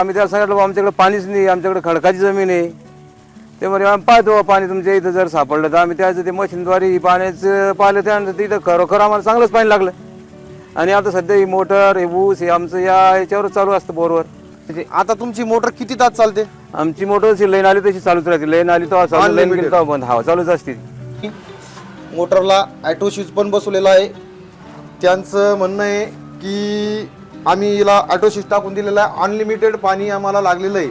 आम्ही त्याला सांगितलं "बुवा, आमच्याकडे पाणीच नाही आमच्याकडे खडकाची जमीन आहे. ते म्हणे आम्ही पाहतो पाणी तुमच्या इथं जर सापडलं तर आम्ही त्याचं ते मशीनद्वारे पाण्याचं पाहिलं त्यानंतर तिथं खरोखर आम्हाला चांगलंच पाणी लागलं. आणि आता सध्या ही मोटर हे ऊस हे आमचं या याच्यावरच चालू असतं बोरवर. म्हणजे आता तुमची मोटर किती तास चालते? आमची मोटर अशी लाईन आली तशी चालूच राहते. लाईन आली तेव्हा चालू लाईन गेली. तेव्हा बंद. हवा चालूच असते. मोटरला ॲटो स्विच पण बसवलेला आहे. त्यांचं म्हणणं आहे की आम्ही हिला स्विच टाकून दिलेला आहे. अनलिमिटेड पाणी आम्हाला लागलेलं आहे.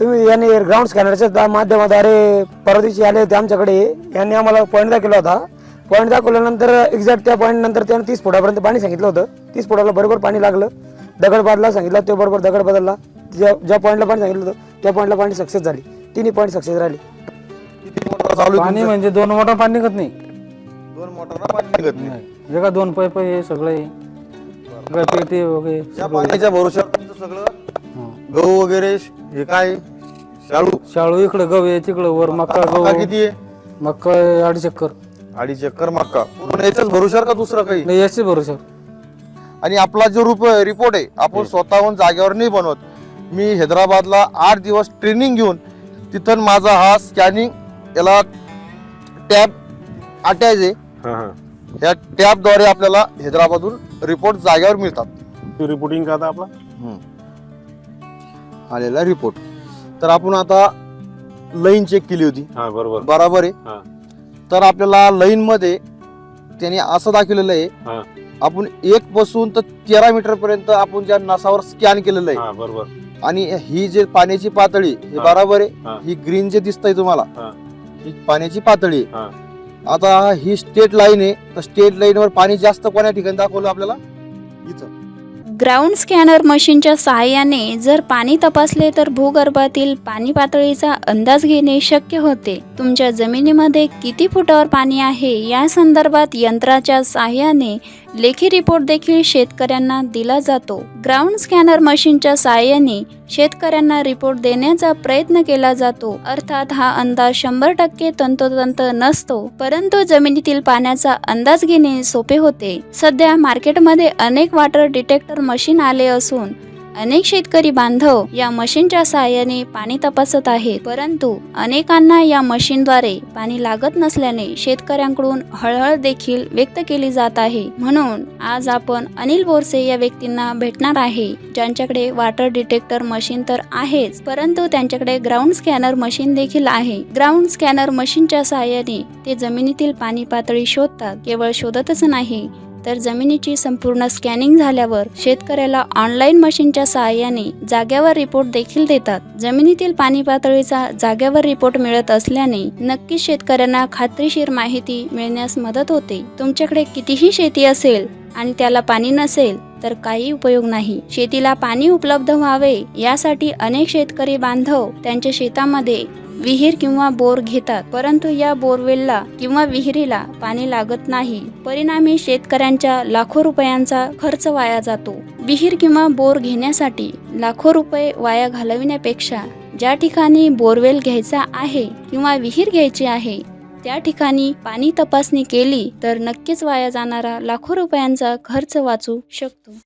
तुम्ही यांनी ग्राउंड स्कॅनरच्या माध्यमाद्वारे परवा दिवशी आले होते आमच्याकडे. यांनी आम्हाला पॉईंट दाखवला होता. पॉईंट दाखवल्यानंतर एक्झॅक्ट त्या पॉईंट नंतर त्यानं तीस फुटापर्यंत पाणी सांगितलं होतं. तीस फुटाला बरोबर पाणी लागलं. दगड बादला सांगितलं तो बरोबर दगड बदलला. ज्या ज्या पॉईंटला पाणी सांगितलं होतं त्या पॉईंटला पाणी सक्सेस झाली. तिन्ही पॉईंट सक्सेस राहिले. किती मोटर चालू आहे पाणी? म्हणजे दोन मोटर पाणी निघत नाही. दोन मोटरला पाणी निघत नाही. एका दोन पाईप हे सगळं पेटी वगैरे. या पाण्याच्या भरोश्यावर तुमचं सगळं. गहू वगैरे हे काय? शाळू. शाळू इकडं गहू आहे तिकडं वर मका मका गहू. किती आहे? मका आहे अडीच एकर. अडीच एकर मक्का पूर्ण याच्याच भरोश्यावर का दुसरं काही? नाही याची भरोसा आणि आपला जो रूप रिपोर्ट आहे आपण स्वतःहून जागेवर नाही बनवत. मी हैदराबादला आठ दिवस ट्रेनिंग घेऊन तिथं माझा हा स्कॅनिंग याला टॅब अटॅच आहे. या टॅबद्वारे आपल्याला हैदराबादहून रिपोर्ट जागेवर मिळतात. रिपोर्टिंग का आता आपला? आलेला रिपोर्ट तर आपण आता लाईन चेक केली होती. हा बरोबर. बराबर आहे. तर आपल्याला लाईन मध्ये त्यांनी असं दाखवलेलं आहे. हा. आपण एक पासून तर तेरा मीटर पर्यंत आपण ज्या नसावर स्कॅन केलेलं आहे. हा बरोबर. आणि ही जे पाण्याची पातळी हे हा. बराबर आहे. हा. ग्रीन जे दिसतंय तुम्हाला हा. ही पाण्याची पातळी आहे. आता ही स्टेट लाईन आहे. तर स्टेट लाईनवर पाणी जास्त कोण्या ठिकाणी दाखवलं आपल्याला? इथं. ग्राउंड स्कॅनर मशीनच्या सहाय्याने जर पाणी तपासले तर भूगर्भातील पाणी पातळीचा अंदाज घेणे शक्य होते. तुमच्या जमिनीमध्ये किती फुटावर पाणी आहे? या संदर्भात यंत्राच्या सहाय्याने लेखी रिपोर्ट देखील शेतकऱ्यांना दिला जातो. ग्राउंड स्कॅनर मशीनच्या सहाय्याने शेतकऱ्यांना रिपोर्ट देण्याचा प्रयत्न केला जातो. अर्थात हा अंदाज शंभर टक्के तंतोतंत नसतो परंतु जमिनीतील पाण्याचा अंदाज घेणे सोपे होते. सध्या मार्केटमध्ये अनेक वॉटर डिटेक्टर मशीन आले असून अनेक शेतकरी बांधव या मशीनच्या सहाय्याने पाणी तपासत आहेत. परंतु अनेकांना या मशीनद्वारे पाणी लागत नसल्याने शेतकऱ्यांकडून हळहळ देखील व्यक्त केली जात आहे. म्हणून आज आपण अनिल बोरसे या व्यक्तींना भेटणार आहे. ज्यांच्याकडे वॉटर डिटेक्टर मशीन तर आहेच परंतु त्यांच्याकडे ग्राउंड स्कॅनर मशीन देखील आहे. ग्राउंड स्कॅनर मशीनच्या सहाय्याने ते जमिनीतील पाणी पातळी शोधतात. केवळ शोधतच नाही तर जमिनीची संपूर्ण स्कॅनिंग झाल्यावर शेतकऱ्याला ऑनलाईन मशीनच्या सहाय्याने जाग्यावर रिपोर्ट देखील देतात. जमिनीतील पाणी पातळीचा जाग्यावर रिपोर्ट मिळत असल्याने नक्कीच शेतकऱ्यांना खात्रीशीर माहिती मिळण्यास मदत होते. तुमच्याकडे कितीही शेती असेल आणि त्याला पाणी नसेल तर काही उपयोग नाही. शेतीला पाणी उपलब्ध व्हावे यासाठी अनेक शेतकरी बांधव त्यांच्या शेतामध्ये विहीर किंवा बोर घेतात परंतु या बोरवेलला किंवा विहिरीला पाणी लागत नाही. परिणामी शेतकऱ्यांच्या लाखो रुपयांचा खर्च वाया जातो. विहीर किंवा बोर घेण्यासाठी लाखो रुपये वाया घालविण्यापेक्षा ज्या ठिकाणी बोरवेल घ्यायचा आहे किंवा विहीर घ्यायची आहे त्या ठिकाणी पाणी तपासणी केली तर नक्कीच वाया जाणारा लाखो रुपयांचा खर्च वाचू शकतो.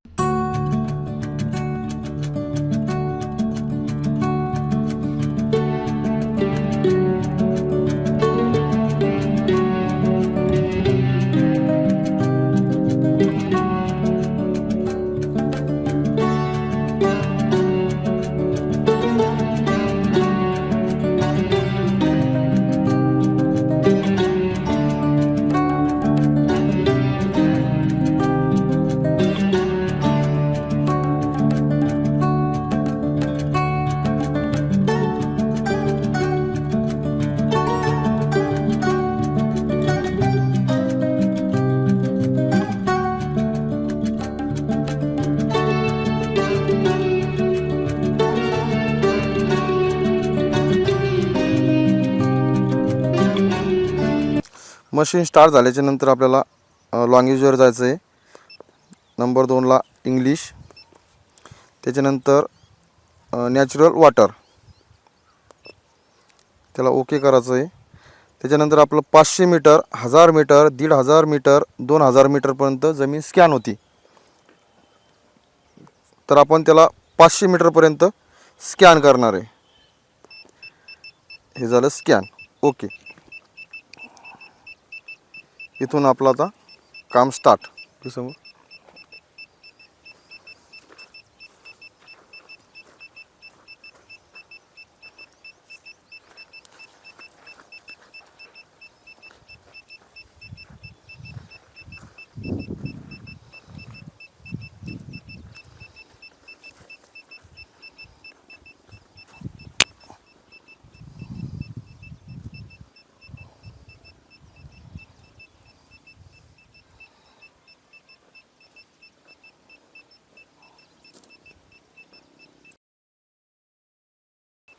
मशीन स्टार्ट झाल्याच्यानंतर आपल्याला लँग्वेजवर जायचं आहे नंबर दोनला इंग्लिश त्याच्यानंतर नॅचरल वॉटर त्याला ओके करायचं आहे त्याच्यानंतर आपलं पाचशे मीटर हजार मीटर दीड हजार मीटर दोन हजार मीटरपर्यंत जमीन स्कॅन होती. तर आपण त्याला पाचशे मीटरपर्यंत स्कॅन करणार आहे. हे झालं स्कॅन ओके इथून आपलं आता काम स्टार्ट समोर Thank you.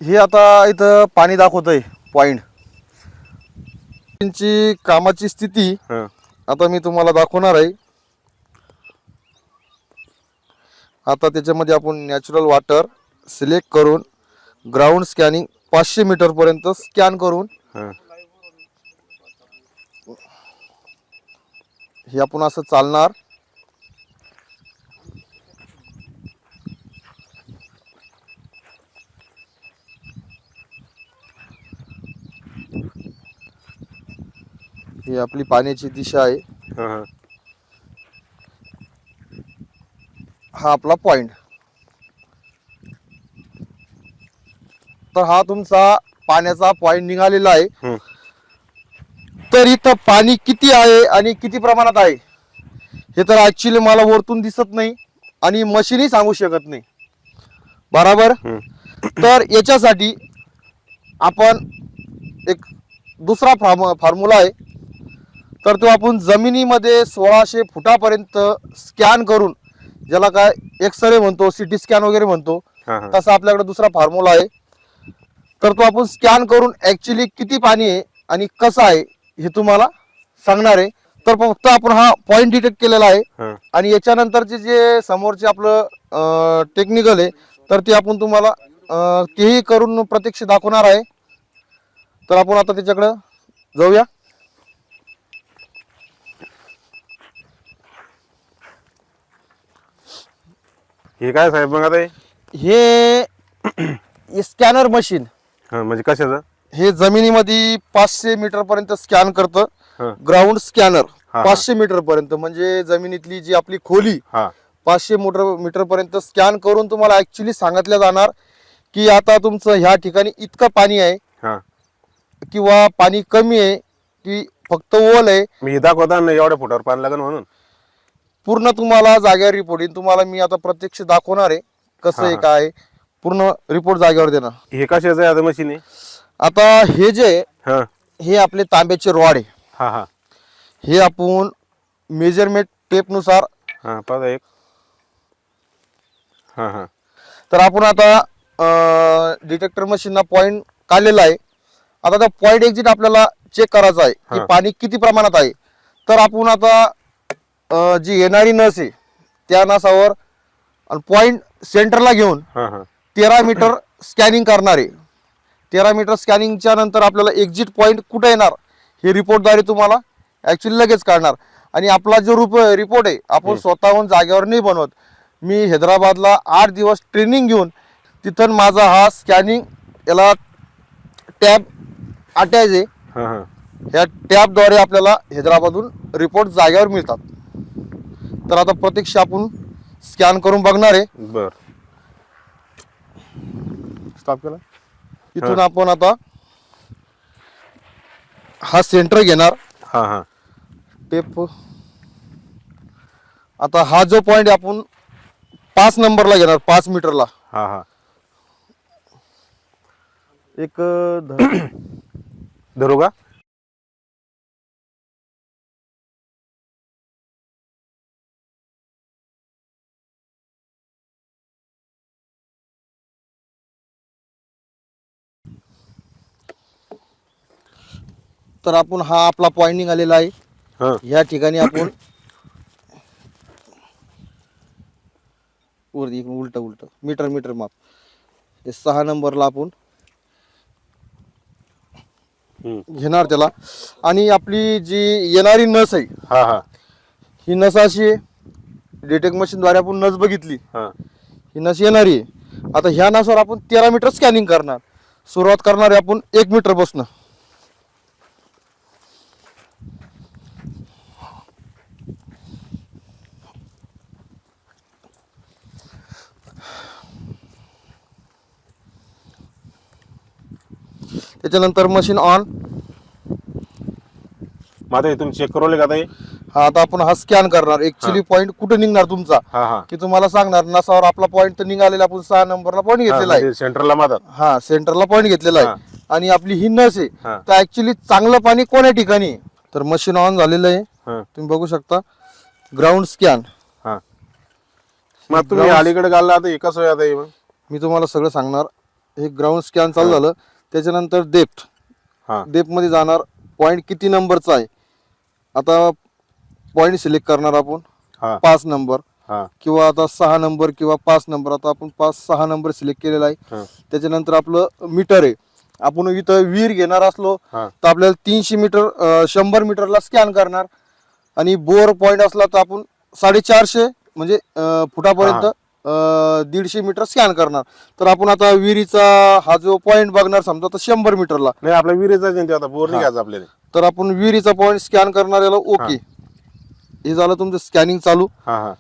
हे आता इथं पाणी दाखवतंय पॉइंट त्यांची कामाची स्थिती हां. आता मी तुम्हाला दाखवणार आहे. आता त्याच्यामध्ये आपण नॅचरल वॉटर सिलेक्ट करून ग्राउंड स्कॅनिंग पाचशे मीटर पर्यंत स्कॅन करून हां. हे आपण असं चालणार. ही आपली पाण्याची दिशा आहे. हां हां. हा आपला पॉइंट तर हा तुमचा पाण्याचा पॉइंट निघालेला आहे. तर इथं पाणी किती आहे आणि किती प्रमाणात आहे? हे तर ऍक्च्युली मला वरतून दिसत नाही आणि मशीनही सांगू शकत नाही. बराबर. तर याच्यासाठी आपण एक दुसरा फॉर्म फॉर्म्युला आहे. तर तो आपण जमिनीमध्ये सोळाशे फुटापर्यंत स्कॅन करून ज्याला काय एक्सरे म्हणतो सिटी स्कॅन वगैरे म्हणतो तसा आपल्याकडे दुसरा फॉर्म्युला आहे. तर तो आपण स्कॅन करून ऍक्च्युली किती पाणी आहे आणि कसं आहे हे तुम्हाला सांगणार आहे. तर फक्त आपण हा पॉईंट डिटेक्ट केलेला आहे. आणि याच्यानंतरचे जे समोरचे आपलं टेक्निकल आहे तर ते आपण तुम्हाला तेही करून प्रत्यक्ष दाखवणार आहे. तर आपण आता त्याच्याकडं जाऊया. हे काय साहेब मग आता हे? हे स्कॅनर मशीन. हां म्हणजे कशाचं? हे जमिनीमध्ये पाचशे मीटर पर्यंत स्कॅन करतं. हां. ग्राउंड स्कॅनर हा. पाचशे मीटर पर्यंत. म्हणजे जमिनीतली जी आपली खोली हां. पाचशे मीटर मीटर पर्यंत स्कॅन करून तुम्हाला ऍक्च्युली सांगितलं जाणार की आता तुमचं ह्या ठिकाणी इतकं पाणी आहे. हां. किंवा पाणी कमी आहे की फक्त ओल आहे मी दाखवता ना एवढ्या फुटावर पाणी लागेल म्हणून. पूर्ण तुम्हाला जागेवर रिपोर्ट येईल. तुम्हाला मी आता प्रत्यक्ष दाखवणार आहे कसं आहे. काय. पूर्ण रिपोर्ट जागेवर देणार. हे कशाचं आहे आता मशीन आहे आता हे जे आहे, हां. हे आपले तांब्याचे रॉड आहे. हां हां. हे आपण मेजरमेंट टेपनुसार हां पाहता एक. हां हां. तर आपण आता डिटेक्टर मशीनला पॉईंट काढलेला आहे. आता त्या पॉईंट एक्झिट आपल्याला चेक करायचा आहे की. पाणी किती प्रमाणात आहे. तर आपण आता जी येणारी नस आहे त्या नसावर पॉईंट सेंटरला घेऊन तेरा मीटर स्कॅनिंग करणार आहे. तेरा मीटर स्कॅनिंगच्या नंतर आपल्याला एक्झिट पॉईंट कुठे येणार हे रिपोर्टद्वारे तुम्हाला ॲक्च्युली लगेच काढणार. आणि आपला जो रुप रिपोर्ट आहे आपण स्वतःहून जागेवर नाही बनवत. मी हैदराबादला आठ दिवस ट्रेनिंग घेऊन तिथं माझा हा स्कॅनिंग याला टॅब अटॅच आहे हां हां. ह्या टॅबद्वारे आपल्याला हैदराबादहून रिपोर्ट जागेवर मिळतात. तर आता प्रत्यक्ष आपण स्कॅन करून बघणार आहे. बर. स्टॉप केला? इथून आपण आता हा सेंटर घेणार. हां हां. टेप आता हा जो पॉइंट आपण पाच नंबरला घेणार पाच मीटरला हां हां. एक ध- धरू का? तर आपण हा आपला पॉइंट निघालेला आहे. हां. या ठिकाणी आपण वरती उलट उलट. मीटर मीटर माप. सहा नंबरला आपण. घेणार त्याला. आणि आपली जी येणारी नस आहे हां हां. ही नस अशी आहे डिटेक्ट मशीनद्वारे आपण नस बघितली. हां. ही नस येणारी आहे. आता ह्या नासावर आपण तेरा मीटर स्कॅनिंग करणार. सुरुवात करणार आहे आपण एक मीटर बसणं त्याच्यानंतर मशीन ऑन आता हे तुम्ही चेक करवले का आता हे आता आपण हा स्कॅन करणार. ऍक्च्युली पॉईंट कुठे निघणार तुमचा? हा हा. की तुम्हाला सांगणार नसावर आपला पॉईंट तर निघालेला आपण सहा नंबरला पॉईंट घेतलेला आहे. सेंटरला मातात हा सेंटरला पॉईंट घेतलेला आहे. आणि आपली ही नस आहे. हा. तर ऍक्च्युली चांगलं पाणी कोण्या ठिकाणी? आहे? तर मशीन ऑन झालेलं आहे. हा. तुम्ही बघू शकता. ग्राउंड स्कॅन हा. मग तुम्ही अलीकडे घालला आता कसं आहे आता हे मग. मी तुम्हाला सगळं सांगणार. हे ग्राउंड स्कॅन चालू झालं. त्याच्यानंतर डेप्थ हा. डेप्थमध्ये जाणार पॉईंट किती नंबरचा आहे? आता पॉईंट सिलेक्ट करणार आपण. हा. पाच नंबर हा. किंवा आता सहा नंबर किंवा पाच नंबर आता आपण पाच सहा नंबर सिलेक्ट केलेला आहे. त्याच्यानंतर आपलं मीटर आहे. आपण इथं विहीर घेणार असलो. तर आपल्याला तीनशे मीटर शंभर मीटरला स्कॅन करणार. आणि बोर पॉईंट असला तर आपण साडेचारशे म्हणजे फुटापर्यंत दीडशे मीटर स्कॅन करणार. तर आपण आता विहिरीचा हा जो पॉईंट बघणार समजा तर शंभर मीटरला. नाही आपल्या विहिरीचा आता बोर नाही घ्यायचा आपल्याला. तर आपण विहिरीचा पॉईंट स्कॅन करणार याला ओके हे झालं तुमचं स्कॅनिंग चालू. हा हा.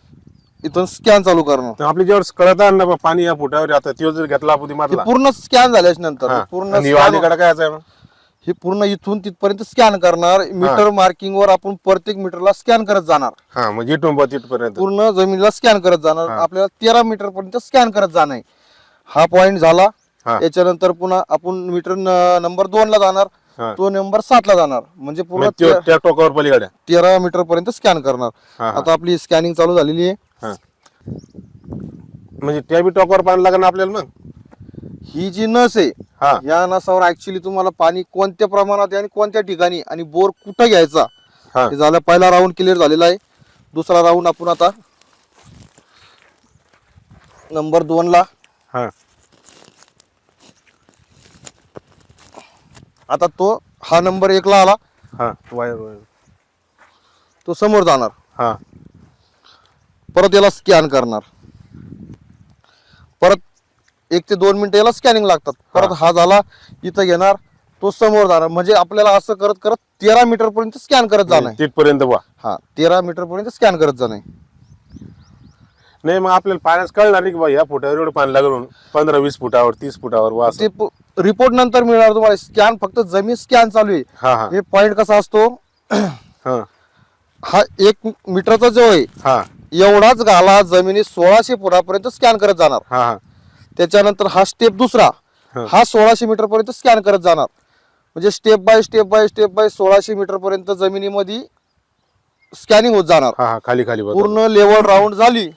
इथून स्कॅन चालू करणार. तर आपली जेव्हा कळत आहे ना बा, पाणी या फुटावर आता तो जर घेतला आपण ती मारला. पूर्ण स्कॅन झाल्याच्यानंतर. पूर्ण आणि scan- अलीकडे काय आहे मग? हे पूर्ण इथून तिथपर्यंत स्कॅन करणार. मीटर मार्किंग वर आपण प्रत्येक मीटरला स्कॅन करत जाणार. हा इथून बा तिथपर्यंत. पूर्ण जमिनीला स्कॅन करत जाणार. आपल्याला तेरा मीटर पर्यंत स्कॅन करत जाणार. आहे. हा पॉइंट झाला. हा. याच्यानंतर पुन्हा आपण मीटर नंबर दोन ला जाणार. तो नंबर सात ला जाणार. म्हणजे पूर्ण त्यो- त्या टोकावर पलीकडे. तेरा मीटर पर्यंत स्कॅन करणार. हा, हा. आता आपली स्कॅनिंग चालू झालेली आहे. हा. म्हणजे त्या बी टोकावर पाणी लागणार आपल्याला मग? ही जी नस आहे हा. या नसावर ऍक्च्युली तुम्हाला पाणी कोणत्या प्रमाणात आहे आणि कोणत्या ठिकाणी आणि बोर कुठं घ्यायचा? हा. हे झालं पहिला राऊंड क्लिअर झालेला आहे. दुसरा राऊंड आपण आता नंबर दोन ला. हा. आता तो हा नंबर एकला आला. हा वायर वायर तो समोर जाणार. हा. परत याला स्कॅन करणार. एक ते दोन मिनिटं याला स्कॅनिंग लागतात. परत हा झाला इथं घेणार तो समोर जाणार. म्हणजे आपल्याला असं करत करत तेरा मीटर पर्यंत स्कॅन करत जाणार आहे. तिथपर्यंत बा हा तेरा मीटर पर्यंत स्कॅन करत जाणार. नाही मग आपल्याला पाण्यास कळणार नाही की बा या फुटावर एवढं पाणी लागलं पंधरा वीस फुटावर तीस फुटावर वा. ते रिपोर्ट नंतर मिळणार तुम्हाला. स्कॅन फक्त जमीन स्कॅन चालू आहे. हा पॉइंट कसा असतो? हा. एक मीटरचा जो आहे हा. एवढाच गाला जमिनी सोळाशे फुटापर्यंत स्कॅन करत जाणार. त्याच्यानंतर हा स्टेप दुसरा. हा. सोळाशे मीटर पर्यंत स्कॅन करत जाणार. म्हणजे step by step by step by सोळाशे मीटर पर्यंत जमिनीमध्ये स्कॅनिंग होत जाणार. हा हा खाली खाली पूर्ण लेवल राऊंड झाली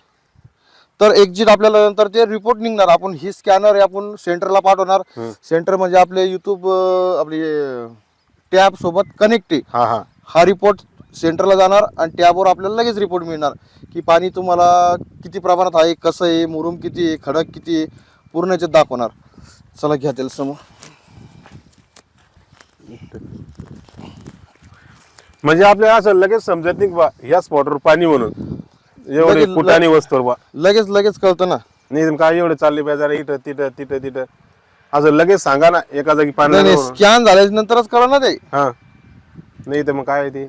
तर एक्झिट आपल्याला नंतर ते रिपोर्ट निघणार. आपण ही स्कॅनर आपण सेंटरला पाठवणार. सेंटर म्हणजे आपले युट्यूब आपली टॅब सोबत कनेक्ट हा हा. हा रिपोर्ट सेंटरला जाणार आणि टॅबवर आपल्याला लगेच रिपोर्ट मिळणार की पाणी तुम्हाला किती प्रमाणात आहे कसं आहे मुरुम किती आहे खडक किती आहे पूर्ण याच्यात दाखवणार. चला घ्या त्याला समोर. म्हणजे आपल्याला असं लगेच समजत नाही की बा या स्पॉटवर पाणी म्हणून. एवढे लगेच- फुटानी वस्तूवर बा. लगेच लगेच कळतं ना. नाही काय एवढे चालले पाहिजे इथं तिथं तिथं तिथं. असं लगेच सांगा ना एका जागी पाणी नाही. स्कॅन झाल्याच्या नंतरच कळलं ना ते. हा. नाही तर मग काय आहे ते?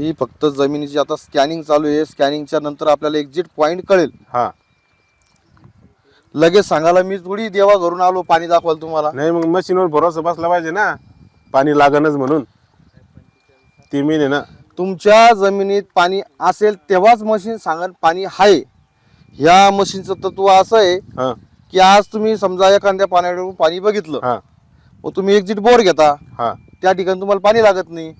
ही फक्त जमिनीची आता स्कॅनिंग चालू आहे. स्कॅनिंगच्या नंतर आपल्याला एक्झिट पॉईंट कळेल. हा. लगेच सांगायला मी थोडी देवा घरून आलो पाणी दाखवाल तुम्हाला. नाही मग मशीनवर भरोसा बसला पाहिजे ना. पाणी लागणच म्हणून. ती आहे ना. तुमच्या जमिनीत पाणी असेल तेव्हाच मशीन सांगत पाणी आहे. ह्या मशीनचं तत्व असं आहे हा. की आज तुम्ही समजा एखाद्या पाण्यावरून पाणी बघितलं. हा. मग तुम्ही एक्झिट बोर घेता. हा. त्या ठिकाणी तुम्हाला पाणी लागत नाही.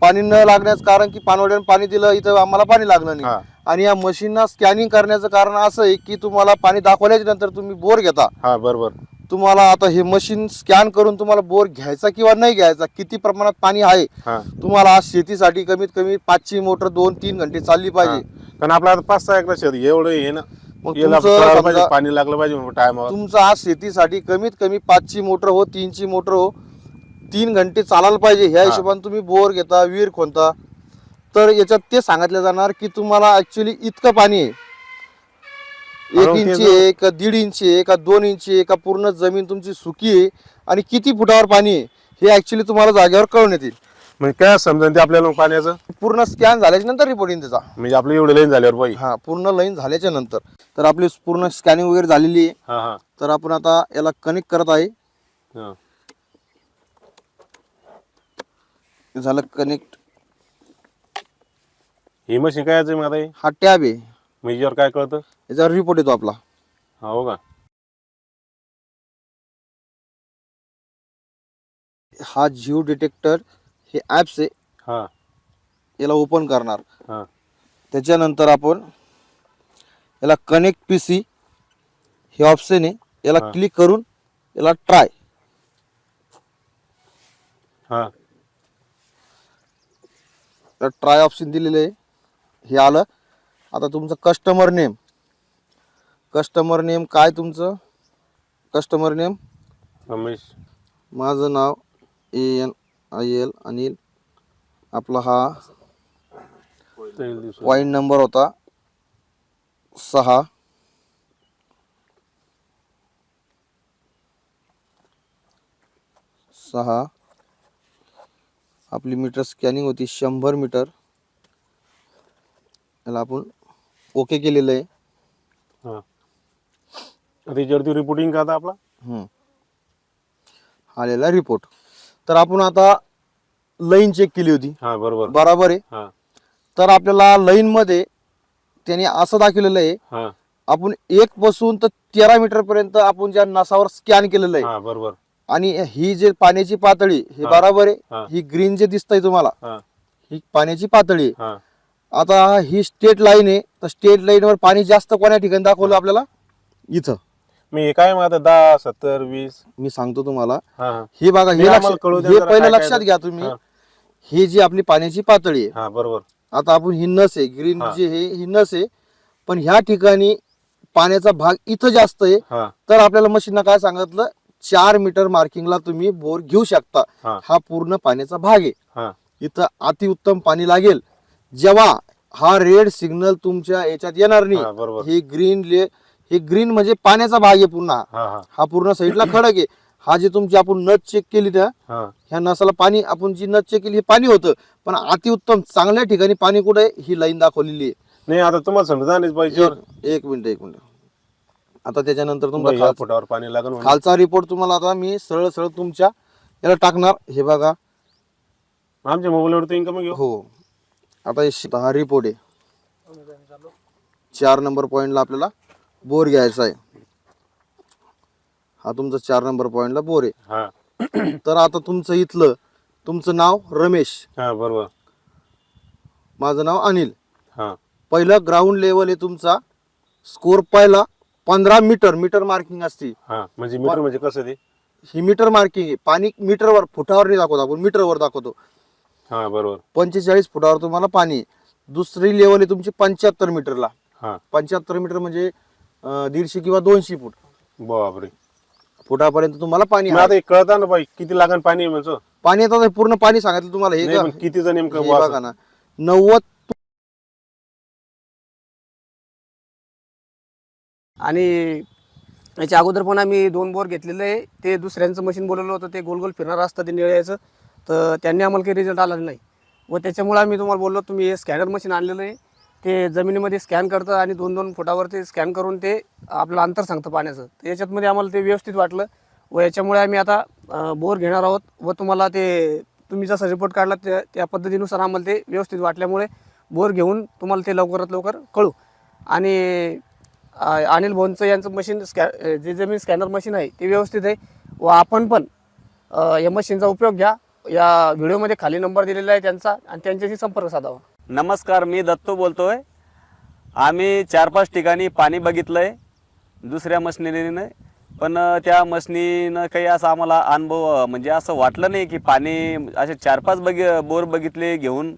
पाणी न लागण्याचं कारण की पानवड्यानं पाणी दिलं इथं आम्हाला पाणी लागलं हा. नाही आणि या मशीनना स्कॅनिंग करण्याचं कारण असं आहे की तुम्हाला पाणी दाखवल्याच्या नंतर तुम्ही बोर घेता. हा बरोबर. तुम्हाला आता हे मशीन स्कॅन करून तुम्हाला बोर घ्यायचा किंवा नाही घ्यायचा किती प्रमाणात पाणी आहे हा. तुम्हाला आज शेतीसाठी कमीत कमी पाचची मोटर दोन तीन घंटे चालली पाहिजे. कारण आपला आता पाच सहा एकर शेत एवढं हे ना. मग याला तुमचं कळायला समजा- पाहिजे, पाणी लागलं पाहिजे टायमावर. तुमचं आज शेतीसाठी कमीत कमी पाचची मोटर हो तीनची मोटर हो तीन घंटे चालायला पाहिजे. ह्या हिशोबाने तुम्ही बोर घेता विहीर खोनता तर याच्यात ते सांगितलं जाणार की तुम्हाला ऍक्च्युली इतकं पाणी आहे. एक इंची आहे का दीड इंची आहे का दोन इंची आहे का पूर्ण जमीन तुमची सुकी आहे आणि किती फुटावर पाणी आहे हे ऍक्च्युली तुम्हाला जागेवर कळवण्यात येईल म्हणजे काय समजा ते आपल्याला मग पाण्याचं? पूर्ण स्कॅन झाल्याच्यानंतर रिपोर्ट येईल त्याचा म्हणजे आपलं एवढं लाईन झाल्यावर बाई हा पूर्ण लाईन झाल्याच्यानंतर. तर आपली पूर्ण स्कॅनिंग वगैरे झालेली आहे. हा हा. तर आपण आता याला कनेक्ट करत आहे. हा. झालं कनेक्ट ही मशीन काय आहे मग आता हे? हा टॅब आहे. म्हणजे याच्यावर काय कळतं? याच्यावर रिपोर्ट येतो आपला. हा हो का? हा जिओ डिटेक्टर हे ॲप्स आहे. हा. याला ओपन करणार. हा. त्याच्यानंतर आपण याला कनेक्ट पी सी हे ऑप्शन आहे. याला हा. क्लिक करून याला ट्राय हा. ट्राय ऑप्शन दिलेलं आहे. हे आलं. आता तुमचं कस्टमर नेम कस्टमर नेम काय तुमचं? Customer name Ramesh. माझं नाव A N I L Anil आपला हा. पॉईंट नंबर होता सहा. सहा. आपली मीटर स्कॅनिंग होती शंभर मीटर. याला आपण ओके केलेलं आहे. हा. आता याच्यावरती रिपोर्टिंग का आता आपला? हम्म. आलेला रिपोर्ट तर आपण आता लाईन चेक केली होती. हा बरोबर. बराबर आहे. हा. तर आपल्याला लाईन मध्ये त्याने असं दाखवलेलं आहे. हा. आपण एक पासून तर तेरा मीटर पर्यंत आपण ज्या नसावर स्कॅन केलेलं आहे. हा बरोबर. आणि ही जे पाण्याची पातळी हे हा. बराबर हा. आहे. ही. ग्रीन जे दिसतंय तुम्हाला हा. ही पाण्याची पातळी आहे. हा. आता ही स्टेट लाईन आहे. तर स्टेट लाईन वर पाणी जास्त कोण्या ठिकाणी दाखवलं आपल्याला? इथं. मी हे काय मग आता दहा सत्तर वीस. मी सांगतो तुम्हाला. हा हा. हे बघा हे हे हे पहिलं लक्षात. घ्या तुम्ही. हा. ही जी आपली पाण्याची पातळी आहे. हा बरोबर. आता आपण ही नस आहे. ग्रीन हा. जी आहे ही नस आहे. पण ह्या ठिकाणी पाण्याचा भाग इथं जास्त आहे. हा. तर आपल्याला मशीनला काय सांगितलं? चार मीटर मार्किंगला तुम्ही बोर घेऊ शकता. हा. हा पूर्ण पाण्याचा भाग आहे. हा. इथं अतिउत्तम पाणी लागेल. जेव्हा हा रेड सिग्नल तुमच्या याच्यात येणार हा, नाही. हे ग्रीन ले हे ग्रीन म्हणजे पाण्याचा भाग आहे पुन्हा हा हा. हा पूर्ण साईडला खडक आहे. हा जे तुमची आपण नथ चेक केली त्या हा. ह्या नसाला पाणी आपण जी नथ चेक केली हे पाणी होतं. पण अतिउत्तम चांगल्या ठिकाणी पाणी कुठे ही लाईन दाखवलेली आहे. नाही आता तुम्हाला समजा नाही पाहिजे एक- एक मिनिट एक मिनिट. आता त्याच्यानंतर तुमचा या खाल- फुटावर पाणी म्हणून. खालचा रिपोर्ट तुम्हाला आता मी सरळ सरळ तुमच्या याला टाकणार. हे बघा. आमच्या मोबाईलवरती इन्कम घेऊ. हो. आता हे हा रिपोर्ट आहे. चार नंबर पॉईंटला आपल्याला बोर घ्यायचा आहे. हा तुमचा चार नंबर पॉईंटला बोर आहे. हा. तर आता तुमचं इथलं तुमचं नाव रमेश. हा बरोबर. माझं नाव अनिल. हा. पहिलं ग्राउंड लेवल आहे तुमचा. स्कोर पहिला पंधरा मीटर मीटर मार्किंग असते. हा म्हणजे मीटर म्हणजे कसं ते? ही मीटर मार्किंग आहे. पाणी मीटरवर फुटावर नाही दाखवतो आपण मीटरवर दाखवतो. हा बरोबर. पंचेचाळीस फुटावर तुम्हाला पाणी आहे. दुसरी लेवल आहे तुमची पंच्याहत्तर मीटरला. हा. पंच्याहत्तर मीटर म्हणजे अं, दीडशे किंवा दोनशे फूट. बापरे. फुटापर्यंत तुम्हाला पाणी मग आहे. आता हे कळतं ना बाई किती लागण पाणी म्हणजे पाणी आता पूर्ण पाणी सांगितलं तुम्हाला हे नाही का? पण कितीचं नेमकं हे बुवा बघा ना. नव्वद आणि याच्या अगोदर पण आम्ही दोन बोर घेतलेले आहे. ते दुसऱ्यांचं मशीन बोलवलं होतं ते गोल गोल फिरणार असतं ते निळ्याचं तर त्यांनी आम्हाला काही रिझल्ट आला नाही. व त्याच्यामुळे आम्ही तुम्हाला बोललो तुम्ही हे स्कॅनर मशीन आणलेलं आहे. ते जमिनीमध्ये स्कॅन करतं आणि दोन दोन फुटावर ते स्कॅन करून ते आपलं अंतर सांगतं पाण्याचं. तर याच्यातमध्ये आम्हाला ते व्यवस्थित वाटलं. व याच्यामुळे आम्ही आता बोर घेणार आहोत व तुम्हाला ते तुम्ही जसा रिपोर्ट काढला त्या त्या पद्धतीनुसार आम्हाला ते व्यवस्थित वाटल्यामुळे बोर घेऊन तुम्हाला ते लवकरात लवकर कळू. आणि अनिल भोनचं यांचं मशीन स्कॅ जे जे जमीन स्कॅनर मशीन आहे ते व्यवस्थित आहे. व आपण पण या मशीनचा उपयोग घ्या. या व्हिडिओमध्ये खाली नंबर दिलेला आहे त्यांचा आणि त्यांच्याशी संपर्क साधावा. नमस्कार मी दत्तू बोलतोय. आम्ही चार पाच ठिकाणी पाणी बघितलं आहे दुसऱ्या मशिनरीनं पण त्या मशनीनं काही असं आम्हाला अनुभव म्हणजे असं वाटलं नाही की पाणी असे चार पाच बघ बोर बघितले घेऊन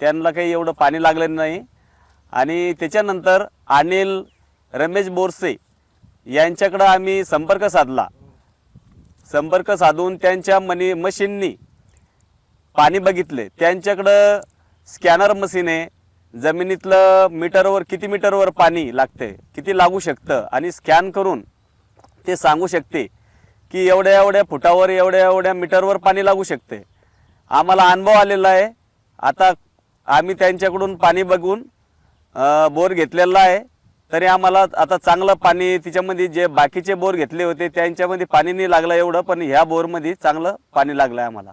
त्यांना काही एवढं पाणी लागलं नाही. आणि त्याच्यानंतर अनिल रमेश बोरसे यांच्याकडं आम्ही संपर्क साधला. संपर्क साधून त्यांच्या मनी मशीननी पाणी बघितले. त्यांच्याकडं स्कॅनर मशीन आहे जमिनीतलं मीटरवर किती मीटरवर पाणी लागते किती लागू शकतं आणि स्कॅन करून ते सांगू शकते की एवढ्या एवढ्या फुटावर एवढ्या एवढ्या मीटरवर पाणी लागू शकते. आम्हाला अनुभव आलेला आहे. आता आम्ही त्यांच्याकडून पाणी बघून बोर घेतलेला आहे. तरी आम्हाला आता चांगलं पाणी तिच्यामध्ये जे बाकीचे बोर घेतले होते त्यांच्यामध्ये पाणी नाही लागलं एवढं पण ह्या बोरमध्ये चांगलं पाणी लागलं आहे आम्हाला.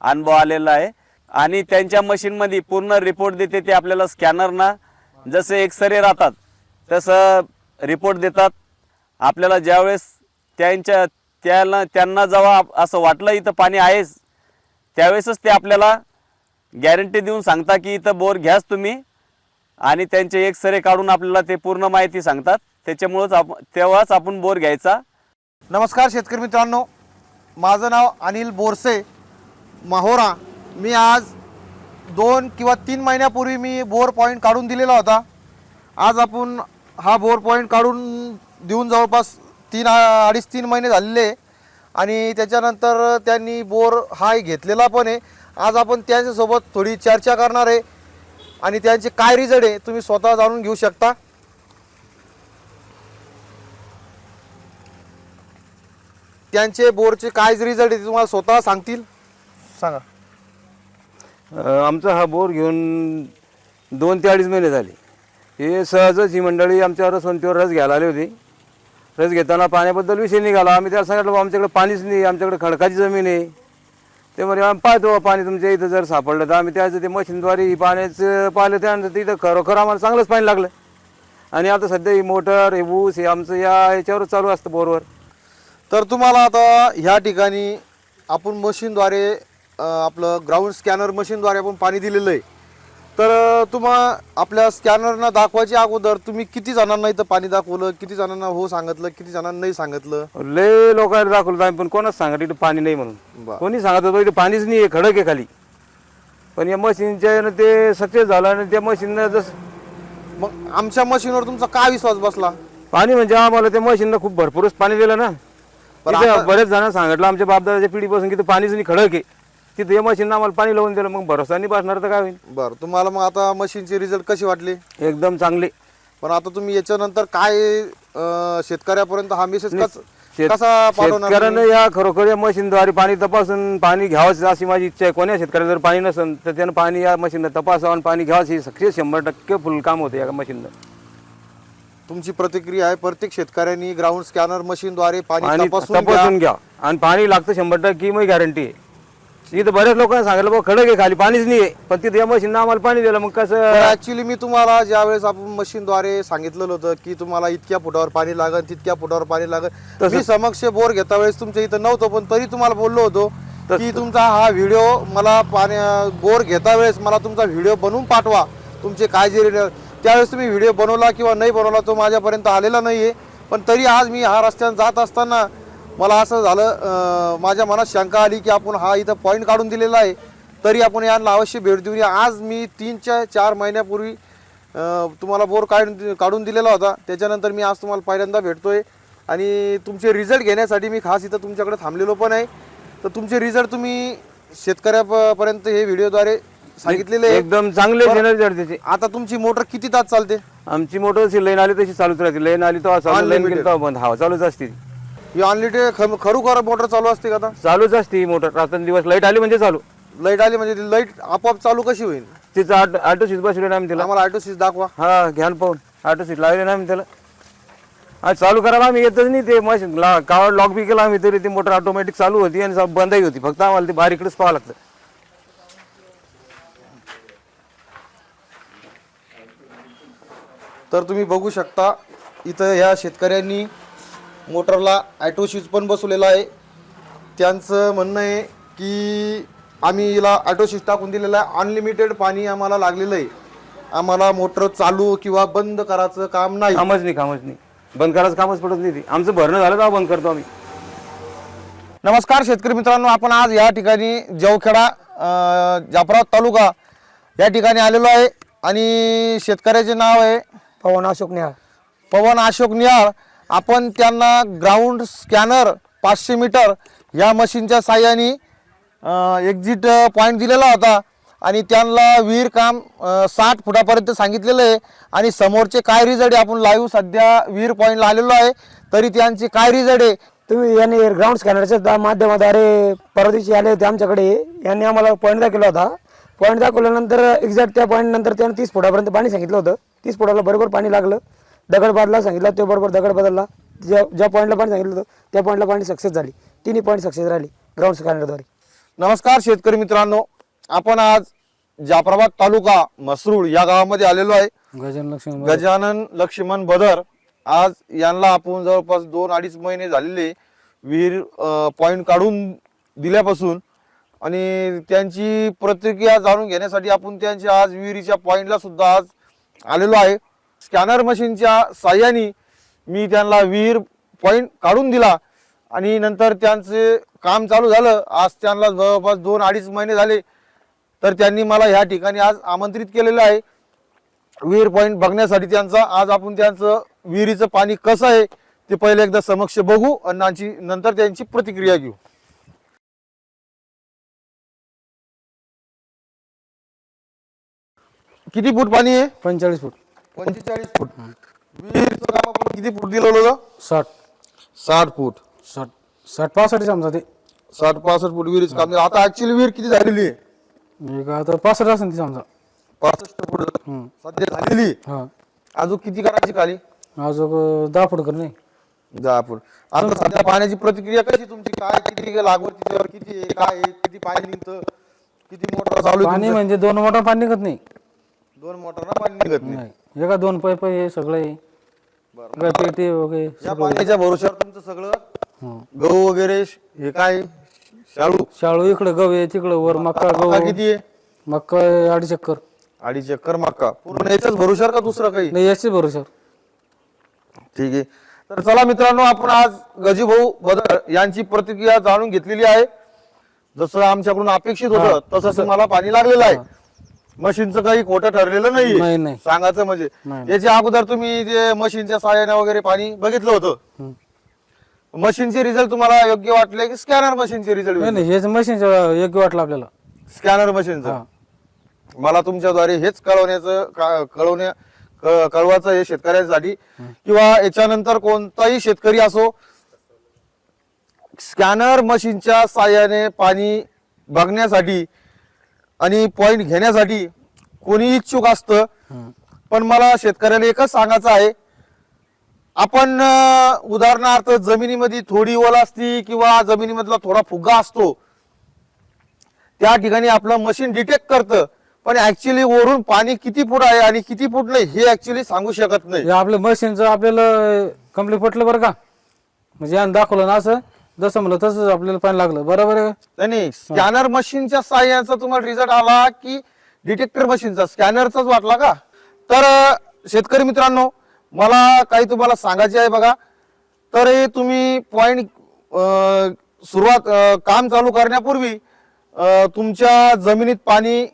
अनुभव आलेला आहे. आणि त्यांच्या मशीनमध्ये पूर्ण रिपोर्ट देते ते आपल्याला स्कॅनरना जसे एक्सरे राहतात तसं रिपोर्ट देतात. आपल्याला ज्यावेळेस त्यांच्या त्याला त्यांना जेव्हा असं वाटलं इथं पाणी आहेच त्यावेळेसच ते आपल्याला गॅरंटी देऊन सांगता की इथं बोर घ्याच तुम्ही. आणि त्यांचे एक सरे काढून आपल्याला ते पूर्ण माहिती सांगतात. त्याच्यामुळंच आप तेव्हाच आपण बोर घ्यायचा. नमस्कार शेतकरी मित्रांनो. माझं नाव अनिल बोरसे माहोरा. मी आज दोन किंवा तीन महिन्यापूर्वी मी बोर पॉईंट काढून दिलेला होता. आज आपण हा बोर पॉईंट काढून देऊन जवळपास तीन अडीच तीन महिने झालेले आणि त्याच्यानंतर त्यांनी बोर हा घेतलेला पण आहे. आज आपण त्यांच्यासोबत थोडी चर्चा करणार आहे. आणि त्यांचे काय रिझल्ट आहे तुम्ही स्वतः जाणून घेऊ शकता. त्यांचे बोरचे काय रिझल्ट आहे ते तुम्हाला स्वतः सांगतील. सांगा. अ, आमचा हा बोर घेऊन दोन ते अडीच महिने झाले. हे सहजच ही मंडळी आमच्या रसवंतीवर रस घ्यायला आली होती. रस घेताना पाण्याबद्दल विषय निघाला. आम्ही त्याला सांगितलं "बुवा, आमच्याकडे पाणीच नाही आमच्याकडे खडकाची जमीन आहे. ते म्हणजे आम्ही पाहतो पाणी तुमच्या इथं जर सापडलं तर आम्ही त्याचं ते मशीनद्वारे ही पाण्याचं पाहिलं त्यानंतर तिथं खरोखर आम्हाला चांगलंच पाणी लागलं. आणि आता सध्या ही मोटर हे ऊस हे आमचं या याच्यावरच चालू असतं बोरवर. तर तुम्हाला आता ह्या ठिकाणी आपण मशीनद्वारे अ, आपलं ग्राउंड स्कॅनर मशीनद्वारे आपण पाणी दिलेलं आहे. तर तुम्हा आपल्या स्कॅनरना दाखवायच्या अगोदर तुम्ही किती जणांना इथं पाणी दाखवलं किती जणांना हो सांगितलं किती जणांना नाही सांगितलं? लय लोकांना दाखवलं आम्ही पण कोणाच सांगत इथं पाणी नाही म्हणून. बरं. कोणी सांगत होतं इथं पाणीच नाही आहे खडक आहे खाली. पण या मशीनच्या यानं ते सक्सेस झालं आणि त्या मशीननं जसं मग आमच्या मशीनवर तुमचा काय विश्वास बसला? पाणी म्हणजे आम्हाला त्या मशीननं खूप भरपूरच पाणी दिलं ना. पण तिथं आता- बरेच जण सांगितलं आमच्या बापदादाच्या पिढीपासून की पाणीच नाही खडक आहे. तिथं या मशीननं आम्हाला पाणी लावून दिलं मग भरोसा नाही बसणार तर काय होईल? बरं तुम्हाला मग आता मशीनचे रिझल्ट कसे वाटले? एकदम चांगले. पण आता तुम्ही याच्यानंतर काय अ, शेतकऱ्यापर्यंत हा मेसेज शेत- कसा पाठवणार शेतकऱ्यानं? या खरोखर या मशीनद्वारे पाणी तपासून पाणी घ्यावंच अशी माझी इच्छा आहे. कोण्या शेतकऱ्याला जर पाणी नसेल तर त्यानं पाणी या मशीननं तपासावं आणि पाणी घ्यावंच. ही सक्सेस शंभर टक्के फुल काम होते या मशीननं तुमची प्रतिक्रिया आहे प्रत्येक शेतकऱ्यांनी ग्राउंड स्कॅनर मशीनद्वारे पाणी. तपासून घ्या. आणि पाणी लागतं शंभर टक्के मग गॅरंटी आहे. इथं बऱ्याच लोकांना सांगितलं बघ खडक आहे खाली पाणीच नाही आहे. पण तिथे या मशीननं आम्हाला पाणी दिलं मग कसं? ऍक्च्युली मी तुम्हाला ज्यावेळेस आपण मशीनद्वारे सांगितलेलं होतं की तुम्हाला इतक्या फुटावर पाणी लागेल तितक्या फुटावर पाणी लागेल मी समक्ष बोर घेता वेळेस तुमच्या इथं नव्हतं पण तरी तुम्हाला बोललो होतो की तुमचा हा व्हिडिओ मला पाण्या बोर घेता वेळेस मला तुमचा व्हिडिओ बनवून पाठवा तुमचे काय जे रेट- त्यावेळेस तुम्ही व्हिडिओ बनवला किंवा नाही बनवला तो माझ्यापर्यंत आलेला नाही पण तरी आज मी हा रस्त्यानं जात असताना मला असं झालं माझ्या मनात शंका आली की आपण हा इथं पॉईंट काढून दिलेला आहे तरी आपण यांना अवश्य भेट देऊया आज मी तीनच्या चार महिन्यापूर्वी तुम्हाला बोर काढून काढून दिलेला होता. त्याच्यानंतर मी आज तुम्हाला पहिल्यांदा भेटतोय. आणि तुमचे रिझल्ट घेण्यासाठी मी खास इथं तुमच्याकडे थांबलेलो पण आहे. तर तुमचे रिझल्ट तुम्ही शेतकऱ्यापर्यंत हे व्हिडिओद्वारे सांगितलेले आहे. एकदम चांगले रिझल्ट त्याचे. आता तुमची मोटर किती तास चालते? आमची मोटर लाईन आली तशी चालूच राहते. लाईन आली चालू लाईन तेव्हा बंद. हवा चालूच असते. ही ऑनलिटे खरोखर मोटर चालू असते का आता? चालूच असते ही मोटर. रात्रंदिवस लाइट आली म्हणजे चालू. लाइट आली म्हणजे ती लाइट आपोआप चालू कशी होईल? तिचं ऑटो ऑटो सीट बसवले ना आम्ही तिला आम्हाला ऑटो स्विच दाखवा. हा घ्यान पाहून. ऑटो सीट लावले ना आम्ही त्याला. आज चालू करायला आम्ही येतच नाही ते. मशीन कावड लॉक बी केला आम्ही तरी ती मोटर ऑटोमॅटिक चालू होती आणि सब बंदही होती. फक्त आम्हाला ते बारीकडेच पाहावं लागतं. तर तुम्ही बघू शकता इथं ह्या शेतकऱ्यांनी मोटरला ॲटो स्विच पण बसवलेला आहे. त्यांचं म्हणणं आहे की आम्ही हिला ॲटो स्विच टाकून दिलेला आहे. अनलिमिटेड पाणी आम्हाला लागलेलं आहे. आम्हाला मोटर चालू किंवा बंद करायचं काम नाही. कामच नाही कामच नाही. बंद करायचं कामच पडत नाही ते. आमचं भरणं झालं तेव्हा बंद करतो आम्ही. नमस्कार शेतकरी मित्रांनो आपण आज या ठिकाणी जवखेडा अं, जाफराबाद तालुका या ठिकाणी आलेलो आहे. आणि शेतकऱ्याचे नाव आहे पवन अशोक निहाळ. पवन अशोक निहाळ. आपण त्यांना ग्राउंड स्कॅनर पाचशे मीटर या मशीनच्या साह्याने एक्झिट पॉईंट दिलेला होता. आणि त्यांना विहीर काम साठ फुटापर्यंत सांगितलेलं आहे. आणि समोरचे काय रिझल्ट आहे? आपण लाईव्ह सध्या विहीर पॉईंटला आलेलो आहे. तरी त्यांचे काय रिझल्ट आहे? तुम्ही यांनी ग्राउंड स्कॅनरच्या दा- माध्यमाद्वारे परवा दिवशी आले होते आमच्याकडे. यांनी आम्हाला पॉईंट दाखवला होता. पॉईंट दाखवल्यानंतर एक्झॅक्ट त्या पॉईंटनंतर त्यांनी त्यानं तीस फुटापर्यंत पाणी सांगितलं होतं. तीस फुटाला बरोबर पाणी लागलं. दगड बादला सांगितलं ते बरोबर दगड बदलला. ज्या ज्या पॉईंटला पाणी सांगितलं होतं त्या पॉईंटला पाणी सक्सेस झाली. तिन्ही पॉईंट सक्सेस राहिली ग्राउंड स्कॅनरद्वारे नमस्कार शेतकरी मित्रांनो. आपण आज जाफराबाद तालुका मसरूळ या गावामध्ये आलेलो आहे. गजानन लक्ष्मण गजानन लक्ष्मण बदर. आज यांना आपण जवळपास दोन अडीच महिने झालेले विहीर पॉइंट काढून दिल्यापासून आणि त्यांची प्रतिक्रिया जाणून घेण्यासाठी आपण त्यांच्या आज विहिरीच्या पॉइंटला सुद्धा आज आलेलो आहे. स्कॅनर मशीनच्या साह्याने मी त्यांना विहीर पॉईंट काढून दिला आणि नंतर त्यांचे काम चालू झालं. आज त्यांना जवळपास दोन अडीच महिने झाले. तर त्यांनी मला ह्या ठिकाणी आज आमंत्रित केलेलं आहे. विहीर पॉईंट बघण्यासाठी त्यांचा आज आपण त्यांचं विहिरीचं पाणी कसं आहे ते पहिले एकदा समक्ष बघू आणि नंतर त्यांची प्रतिक्रिया घेऊ. किती फूट पाणी आहे? पंचेचाळीस फूट. पंचेचाळीस फूट. आपण किती फूट दिलं होतं साठ. साठ फूट. साठ. साठ पासष्ट समजा ते. साठ पासष्ट फूट विहिरीचं काम झालं. आता ऍक्च्युअली विहीर किती झालेली आहे? एक आता पासष्ट असेल ती समजा पासष्ट फूट. सध्या झालेली हा. अजून किती करायची खाली? अजून दहा फूट कर नाही. दहा फूट. आता सध्या पाण्याची प्रतिक्रिया कशी तुमची? काय किती लागवड किती आहे? काय आहे? किती पाणी निघतं? किती मोटर चालू आहे पाणी तुमचं? म्हणजे दोन मोटर पाणी निघत नाही. दोन मोटरना पाणी निघत नाही. नाही. एका दोन पाईप हे सगळे काय पेटी वगैरे या पाण्याच्या भरोश्यावर तुमचं सगळं हं. गहू वगैरे हे काय? शाळू. शाळू इकडं गहू आहे तिकडं वर मक्का मका गहू. किती आहे? मक्का आहे अडीच एकर. अडीच एकर मक्का पूर्ण याच्याच भरोश्यावर का दुसरं काही? नाही याची भरोसा ठीक आहे. तर चला मित्रांनो आपण आज गजीभाऊ बदर यांची प्रतिक्रिया जाणून घेतलेली आहे. जसं आमच्याकडून अपेक्षित होतं तसं तुम्हाला पाणी लागलेलं आहे. मशीनचं काही खोटं ठरलेलं नाही, नाही नाही. सांगायचं म्हणजे. नाही. याच्या अगोदर तुम्ही जे मशीनच्या सहाय्याने वगैरे पाणी बघितलं होतं. मशीनचे रिझल्ट तुम्हाला योग्य वाटले की स्कॅनर मशीनचे नाही रिझल्ट नाही हेच मशीनचं योग्य वाटलं आपल्याला. स्कॅनर मशीनचं? मला तुमच्याद्वारे हेच कळवण्याचं का- कळवण्या क- कळवायचं आहे शेतकऱ्यांसाठी किंवा याच्यानंतर कोणताही शेतकरी असो स्कॅनर मशीनच्या साहाय्याने पाणी बघण्यासाठी आणि पॉइंट घेण्यासाठी कोणी इच्छुक असतं. पण मला शेतकऱ्याला एकच सांगायचं आहे. आपण उदाहरणार्थ जमिनीमध्ये थोडी ओल असती किंवा जमिनीमधला थोडा फुगा असतो. त्या ठिकाणी आपलं मशीन डिटेक्ट करतं. पण ऍक्च्युली वरून पाणी किती फूट आहे आणि किती फूट नाही हे ऍक्च्युली सांगू शकत नाही. आपलं मशीनचं आपल्याला कंप्लीट पटलं बरं का? म्हणजे दाखवलं ना असं? जसं म्हणलं तसंच आपल्याला पाणी लागलं. बरोबर आहे नाही, नाही. स्कॅनर मशीनच्या साह्याचा तुम्हाला रिझल्ट आला की डिटेक्टर मशीनचा. स्कॅनरचाच वाटला का? तर अं, शेतकरी मित्रांनो मला काही तुम्हाला सांगायचे आहे बघा. तर हे तुम्ही पॉइंट सुरुवात अं, काम चालू करण्यापूर्वी अं, तुमच्या जमिनीत पाणी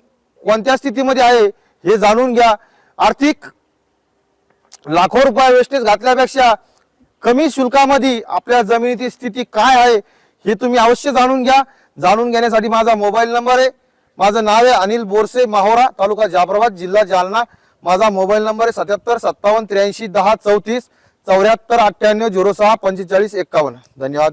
कोणत्या स्थितीमध्ये आहे हे जाणून घ्या. आर्थिक लाखो रुपये वेस्टेज घातल्यापेक्षा कमी शुल्कामध्ये आपल्या जमिनीची स्थिती काय आहे हे तुम्ही अवश्य जाणून घ्या. जाणून घेण्यासाठी माझा मोबाईल नंबर आहे. माझं नाव आहे अनिल बोरसे माहोरा तालुका जाफराबाद जिल्हा जालना. माझा मोबाईल नंबर आहे सत्याहत्तर सत्तावन्न त्र्याऐंशी दहा चौतीस चौऱ्याहत्तर अठ्ठ्याण्णव झिरो सहा पंचेचाळीस एक्कावन्न धन्यवाद.